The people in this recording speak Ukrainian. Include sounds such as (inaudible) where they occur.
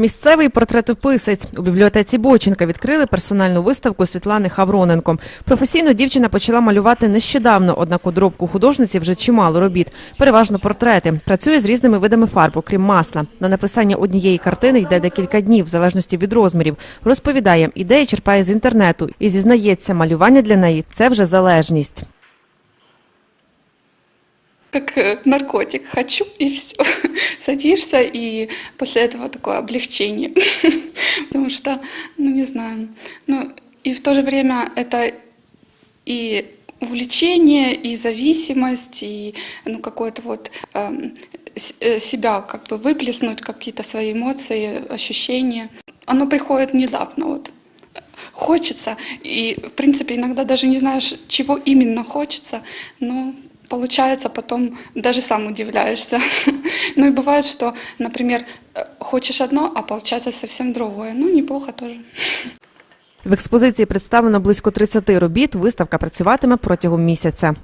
Місцевий портретописець у бібліотеці Боченка відкрили персональну виставку Світлани Хавроненко. Професійно дівчина почала малювати нещодавно, однак у дробку художниці вже чимало робіт, переважно портрети. Працює з різними видами фарб, окрім масла. На написання однієї картини йде декілька днів, в залежності від розмірів. Розповідає, ідеї черпає з інтернету і зізнається, малювання для неї це вже залежність. как э, наркотик. Хочу и все. Садишься, и после этого такое облегчение. (laughs) Потому что, ну не знаю. Ну и в то же время это и увлечение, и зависимость, и ну, какое-то вот эм, э, себя как бы выплеснуть, какие-то свои эмоции, ощущения. Оно приходит внезапно вот. Хочется, и в принципе иногда даже не знаешь, чего именно хочется, но получается потом даже сам удивляешься. (laughs) Ну и бывает, что, например, э, хочешь одно, а получается совсем другое. Ну, неплохо тоже. В експозиції представлено близько 30 робіт. Виставка працюватиме протягом місяця.